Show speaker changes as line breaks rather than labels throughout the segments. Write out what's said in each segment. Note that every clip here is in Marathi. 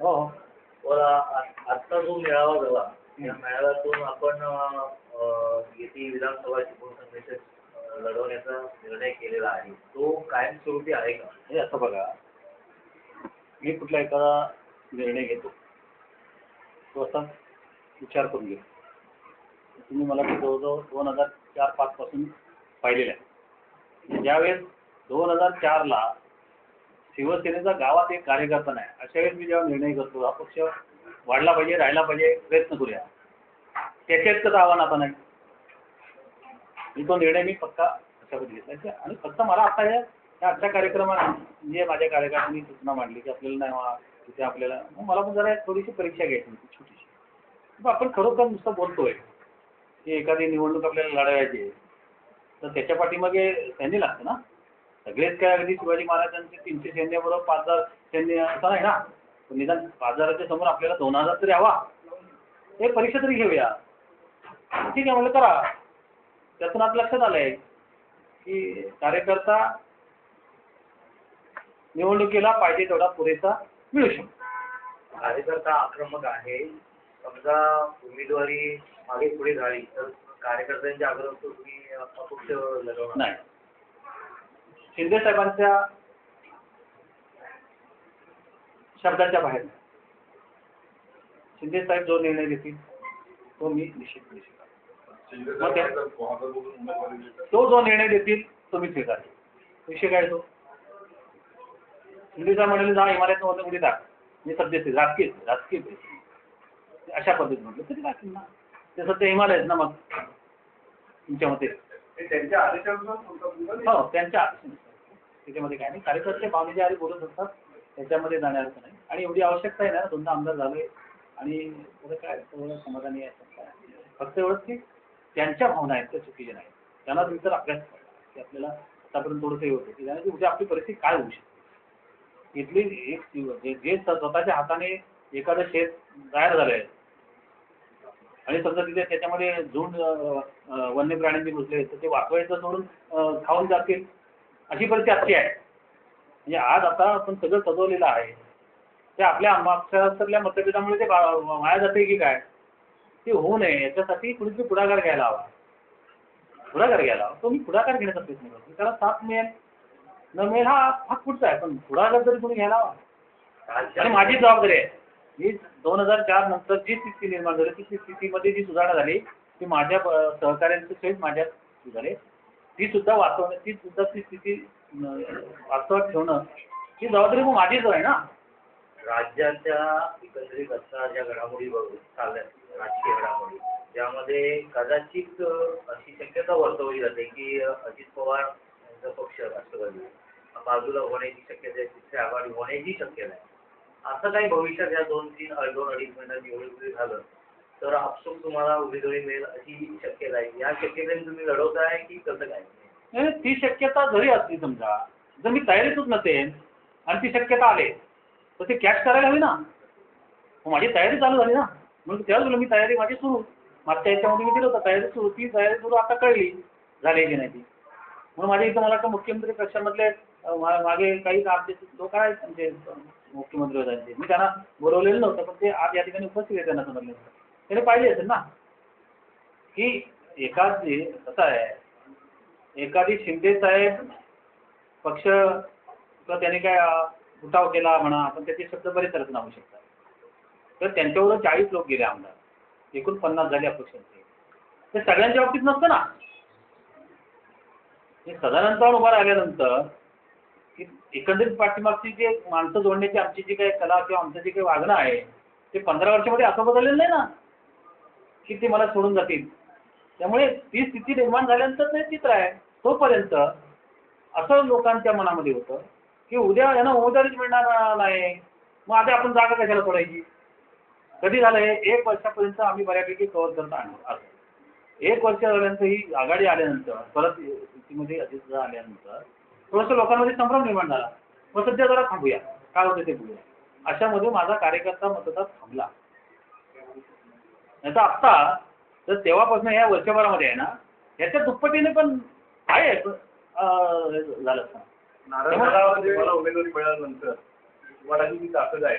हो.
व आ- आजचा जो मेळावा झाला या मेळाव्यातून आपण येथे विधानसभा शिवसंघर्ष लढवण्याचा निर्णय केलेला आहे. तो कायमस्वरूपी आहे का?
हे असं बघा. मी कुठला एखादा निर्णय घेतो तो असा विचार करून घेतो. तुम्ही मला जवळजवळ दोन हजार चार पाच पासून पाहिलेलं आहे ज्यावेळेस दोन हजार चारला शिवसेनेचा गावात एक कार्यकर्ता नाही अशा वेळेस मी जेव्हा निर्णय करतो हा पक्ष वाढला पाहिजे राहिला पाहिजे प्रयत्न करूया. त्याच्या कसं आव्हान आता नाही? मी तो निर्णय मी पक्का अशा पद्धतीने घेतला आणि फक्त मला आता या या आजच्या कार्यक्रमात जे माझ्या कार्यकर्त्यांनी सूचना मांडली की आपल्याला नाही व्हा तिथे आपल्याला मग मला पण जरा थोडीशी परीक्षा घ्यायची होती छोटीशी. आपण खरोखर नुसतं बोलतोय की एखादी निवडणूक आपल्याला लढवायची आहे. तर त्याच्या पाठीमागे सैन्य लागतं ना? सगळेच काय अगदी शिवाजी महाराजांचे तीनशे सैन्याबरोबर पाच हजार सैन्य असं नाही ना? पण निदान पाच हजाराच्या समोर आपल्याला दोन हजार तरी हवा. हे परीक्षा तरी घेऊया. ठीक आहे म्हणलं करा. त्यातून आज लक्षात आलंय की कार्यकर्ता निवडणुकीला पाहिजे तेवढा पुरेसा मिळू शकतो.
कार्यकर्ता आक्रमक आहे. समजा उमेदवारी मागे पुढे झाली तर कार्यकर्त्यांच्या आग्रह तुम्ही अपक्ष लढवणार
नाही. शिंदे साहेबांच्या शब्दाच्या बाहेर नाही. शिंदे साहेब जो निर्णय घेतील तो मी स्वीकारतो मग त्या- तो जो निर्णय देतील तो मी स्वीकारतो. विषय काय तो? शिंदे साहेब म्हणाले जा इमारत मध्ये टाक मी सध्या राजकीय राजकीय अशा पद्धतीने म्हटलं तरी टाकेल ना ते सध्या हिमालय ना मग तुमच्या मते
त्यांच्या आदेशानुसार तुमचा
हो त्यांच्या आदेशानुसार. त्याच्यामध्ये काय नाही. कार्यकर्ते भावनेच्या आधी बोलत असतात. त्याच्यामध्ये जाण्याचं नाही. आणि एवढी आवश्यकता आहे ना दोनदा आमदार झाले आणि थोडं काय थोडं समाधानी आहे. फक्त एवढंच की त्यांच्या भावना आहेत त्या चुकीच्या नाही त्यांना तर अभ्यास करा. की आपल्याला आतापर्यंत थोडंसं हे होतं की जाण्याची उद्या आपली परिस्थिती काय होऊ शकते? इथली एक जे जे स्वतःच्या हाताने एखादं शेत तयार झालंय आणि समजा तिथे त्याच्यामध्ये झुंड वन्य प्राण्यांनी घुसले तर ते वाचवायचं सोडून खाऊन जातील अशी परिस्थिती आजची आहे. म्हणजे आज आता आपण सगळं सजवलेलं आहे. ते आपल्या मागच्या मतभेदामुळे ते वाया जाते की काय? ते होऊ नये याच्यासाठी कुणीतरी पुढाकार घ्यायला हवा. पुढाकार घ्यायला हवा. तो मी पुढाकार घेण्याचा प्रयत्न करतो त्याला साथ मिळेल. न मिळेल हा भाग पुढचा आहे. पण पुढाकार तरी कुणी घ्यायला हवा. आणि माझी जबाबदारी आहे. मी दोन हजार चार नंतर जी स्थिती निर्माण झाली ती स्थितीमध्ये जी सुधारणा झाली ती माझ्या अ, सहकाऱ्यांच्या सहित माझ्या झाले ती सुद्धा वाचवणं ती सुद्धा ती स्थिती वास्तवात ठेवणं ही जबाबदारी मग माझीच आहे ना?
राज्याच्या एकंदरीत आता ज्या घडामोडी चालल्या राजकीय घडामोडी ज्यामध्ये कदाचित अशी शक्यता वर्तवली जाते की अजित पवार यांचा पक्ष राष्ट्रवादी बाजूला होण्याची शक्यता आहे तिथे आघाडी होण्याची शक्यता आहे. असं काही भविष्यात या दोन तीन दोन अडीच महिन्यात निवडणुकी झालं तर आपसूक तुम्हाला उमेदवारी मिळेल अशी शक्यता आहे. या शक्यतेने तुम्ही लढवताय की कसं काय?
नाही, ती शक्यता जरी असली समजा जर मी तयारीतच नसेल आणि ती शक्यता आले तर ते कॅश करायला हवी ना. मग माझी तयारी चालू झाली ना. म्हणून तेव्हा तुला मी तयारी माझी सुरू. मागच्या याच्यामध्ये मी दिलं होतं तयारी सुरू. ती तयारी सुरू आता कळली झाली की नाही ती. म्हणून माझ्या इथं मला वाटतं मुख्यमंत्री कक्षामधले मागे काही आमचे लोक आहेत त्यांचे मुख्यमंत्री होते मी त्यांना बोलवलेलं नव्हतं पण ते आज या ठिकाणी उपस्थित आहे त्यांना समजले त्याने पाहिजे असेल ना की एखादी कसं आहे एखादी शिंदे साहेब पक्ष किंवा त्याने काय उठाव केला म्हणा आपण त्याचे शब्द बरेच रचना होऊ शकतात तर त्यांच्यावर चाळीस लोक गेले आमदार. एकूण पन्नास झाले अपक्षांचे. ते सगळ्यांच्या बाबतीत नसतं ना. हे सदानंतर उभा राहिल्यानंतर की एकंदरीत पाठीमागची जे माणसं जोडण्याची आमची जी काही कला किंवा आमचं जे काही वागणं आहे ते पंधरा वर्षामध्ये असं बदललेलं नाही ना? की ते मला सोडून जातील. त्यामुळे ती स्थिती निर्माण झाल्यानंतर ते चित्र आहे. तोपर्यंत असं लोकांच्या मनामध्ये होतं की उद्या यांना उमेदवारीच मिळणार नाही. मग आता आपण जागा कशाला सोडायची? कधी झालं हे? एक वर्षापर्यंत आम्ही बऱ्यापैकी कव्हर करत आणलो असं एक वर्ष झाल्यानंतर ही आघाडी आल्यानंतर परत युतीमध्ये अजित आल्यानंतर थोडंसं लोकांमध्ये संभ्रम निर्माण झाला. मग सध्या जरा थांबूया. काय होतं ते बघूया. अशामध्ये माझा कार्यकर्ता मतदार थांबला. नाही तर आत्ता तर तेव्हापासून या वर्षभरामध्ये आहे ना याच्या दुप्पटीने पण आहे हे झालं
उमेदवारी मिळाल्यानंतर तुम्हाला जी ताकद आहे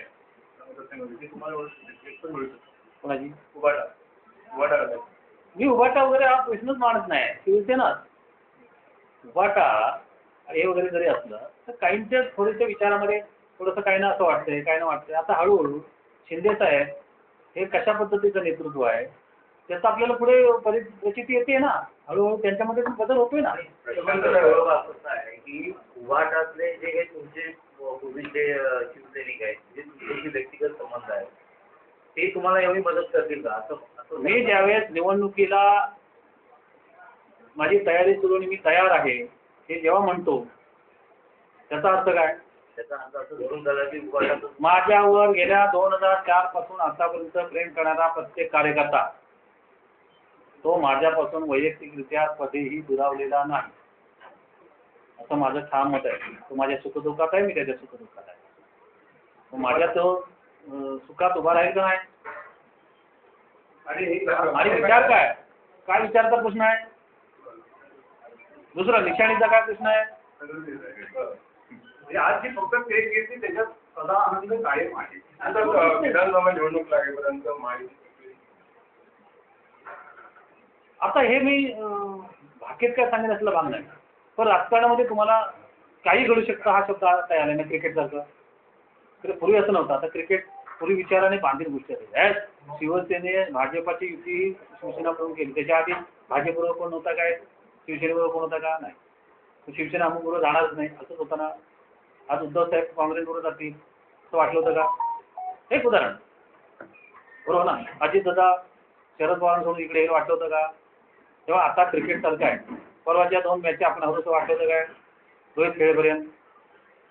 कोणाची?
उभाटा उभाटा गटाची.
मी उभाटा वगैरे हा प्रश्नच मानत नाही. शिवसेना. उभाटा हे वगैरे जरी असलं तर काहींच्या थोडेसे विचारामध्ये थोडंसं काही ना असं वाटतंय काय ना वाटतंय. आता हळूहळू शिंदे साहेब हे कशा पद्धतीचं नेतृत्व आहे त्याचं आपल्याला पुढे परि प्रचिती येते ना. हळूहळू त्यांच्यामध्ये पण बदल होतोय ना.
आहे की उभाटातले जे काही तुमचे पूर्वीचे शिवसैनिक आहेत जे तुमचे व्यक्तिगत संबंध आहेत ते तुम्हाला एवढी मदत करतील का? असं असं
मी ज्यावेळेस निवडणुकीला माझी तयारी सुरू आणि मी तयार आहे हे जेव्हा म्हणतो त्याचा अर्थ काय?
त्याचा अर्थ असं धरून झाला की उभाटातून
माझ्यावर गेल्या दोन हजार चारपासून आतापर्यंत प्रेम करणारा प्रत्येक कार्यकर्ता तो माझ्यापासून वैयक्तिकरित्या कधीही दुरावलेला नाही. असं माझं ठाम मत आहे. तो माझ्या सुखदुःखात आहे मी त्याच्या सुखदुःखात आहे. तो माझ्या तो सुखात उभा राहील का नाही?
आणि हे
आणि विचार काय? काय विचारचा प्रश्न आहे? दुसरा निशाणीचा काय प्रश्न आहे?
म्हणजे आज जी फक्त ते घेतली त्याच्यात सदा आनंद कायम आहे. आता विधानसभा निवडणूक लागेपर्यंत माहिती
आता हे मी भाकीत काय सांगेन असलं भाग नाही. पण राजकारणामध्ये तुम्हाला काही घडू शकतं हा शब्द आता आला नाही क्रिकेटसारखं तर पूर्वी असं नव्हतं. आता क्रिकेट पूर्वी विचाराने बांधील गोष्टी आहेत शिवसेने भाजपाची युती शिवसेना करून केली. त्याच्या आधी भाजपबरोबर कोण नव्हता काय? शिवसेनेबरोबर कोण होता का नाही? शिवसेना अमुक बरोबर जाणारच नाही असंच होतं ना आज उद्धव साहेब काँग्रेसबरोबर जातील असं वाटलं होतं का? एक उदाहरण. बरोबर ना? अजित दादा शरद पवारांसोबत इकडे येईल वाटलं होतं का? तेव्हा आता क्रिकेट सारखं आहे. परवाच्या दोन मॅच आपण हरवतो वाटलं होतं काय? रोहित खेळेपर्यंत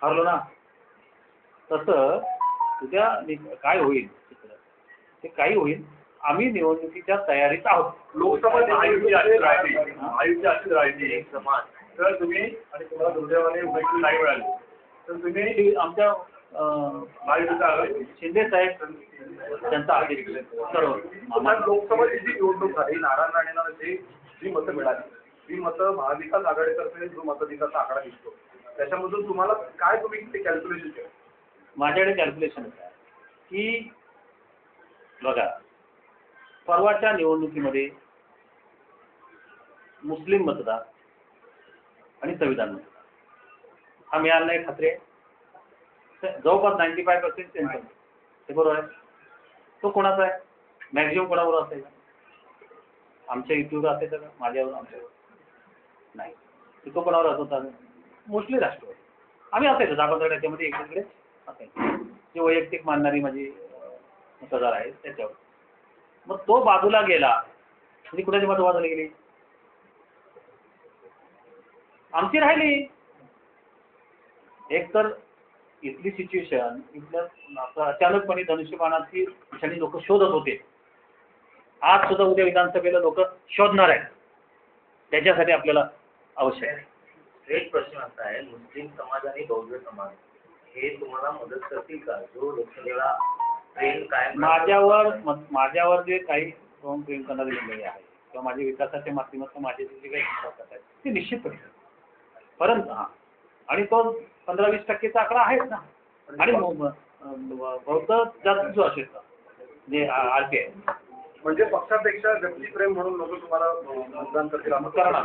हरलो ना? तसं उद्या काय होईल? ते काही होईल. आम्ही निवडणुकीच्या तयारीत आहोत.
लोकसभा अशी राहिली. महायुती अशी राहिली.
समाज
तर तुम्ही आणि तुम्हाला दुर्दैवाने उमेदवारी नाही मिळाली. तर तुम्ही
आमच्या शिंदे साहेब त्यांचा आदेश सर्व
लोकसभेची जी निवडणूक झाली नारायण राणेंना जी जी मतं मिळाली ती मतं महाविकास आघाडीतर्फे जो मताधिकारचा आकडा दिसतो त्याच्यामधून तुम्हाला काय तुम्ही ते कॅल्क्युलेशन केलं?
माझ्याकडे कॅल्क्युलेशन की बघा परवाच्या निवडणुकीमध्ये मुस्लिम मतदार आणि संविधान मतदार. हा मिळाला नाही खात्री आहे? तर जवळपास नाईन्टी फाय पर्सेंट त्यांचा ते बरोबर आहे? तो कोणाचा आहे? मॅक्झिमम कोणावर असेल? आमच्या युतीवर असायचं का माझ्यावर आमच्यावर नाही. तर तो कोणावर असत? होता मोस्टली राष्ट्रवादी. आम्ही असायचो दहा याच्यामध्ये एकीकडे असायचं जे वैयक्तिक मानणारी माझी मतदार आहेत त्याच्यावर. मग तो बाजूला गेला. आणि कुणाची मतं बाजूला गेली? आमची राहिली. एक तर इथली सिच्युएशन इथलं अचानकपणे धनुष्यबाणाची क्षणी लोक शोधत होते. आज सुद्धा उद्या विधानसभेला लोक शोधणार आहेत. त्याच्यासाठी आपल्याला आवश्यक आहे.
एक प्रश्न असा आहे मुस्लिम समाज आणि बौद्ध समाज हे तुम्हाला मदत करतील का? जो लोकसभेला
माझ्यावर माझ्यावर जे काही दोन प्रेम करणारे मंडळी आहेत किंवा माझ्या विकासाच्या माध्यमातून माझे जे काही विकास आहेत ते निश्चितपणे परंतु हां. आणि तो पंधरा वीस टक्केचा आकडा आहेच ना. आणि बौद्ध जास्त जो असेल जे आर पी आहे
म्हणजे पक्षापेक्षा व्यक्तिप्रेम म्हणून लोक तुम्हाला मतदान करतील असं
करणार.